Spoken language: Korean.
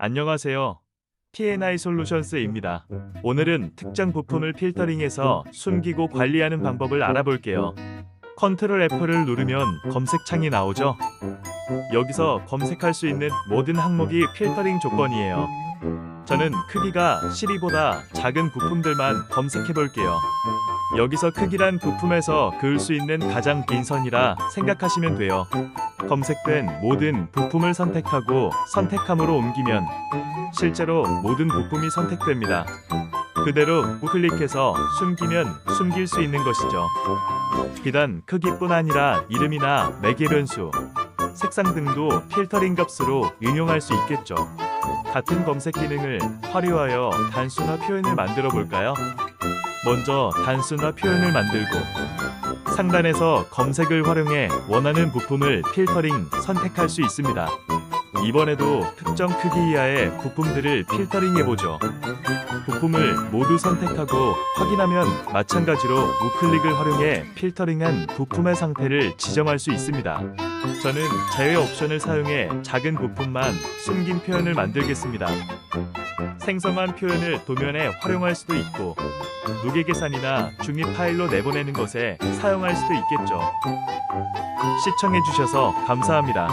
안녕하세요. P&I 솔루션스입니다. 오늘은 특정 부품을 필터링해서 숨기고 관리하는 방법을 알아볼게요. 컨트롤 F를 누르면 검색창이 나오죠? 여기서 검색할 수 있는 모든 항목이 필터링 조건이에요. 저는 크기가 시리보다 작은 부품들만 검색해 볼게요. 여기서 크기란 부품에서 그을 수 있는 가장 긴 선이라 생각하시면 돼요. 검색된 모든 부품을 선택하고 선택함으로 옮기면 실제로 모든 부품이 선택됩니다. 그대로 우클릭해서 숨기면 숨길 수 있는 것이죠. 비단 크기뿐 아니라 이름이나 매개 변수, 색상 등도 필터링 값으로 응용할 수 있겠죠. 같은 검색 기능을 활용하여 단수나 표현을 만들어 볼까요? 먼저 단수나 표현을 만들고 상단에서 검색을 활용해 원하는 부품을 필터링 선택할 수 있습니다. 이번에도 특정 크기 이하의 부품들을 필터링해 보죠. 부품을 모두 선택하고 확인하면 마찬가지로 우클릭을 활용해 필터링한 부품의 상태를 지정할 수 있습니다. 저는 제외 옵션을 사용해 작은 부품만 숨긴 표현을 만들겠습니다. 생성한 표현을 도면에 활용할 수도 있고 무게 계산이나 중립 파일로 내보내는 것에 사용할 수도 있겠죠. 시청해주셔서 감사합니다.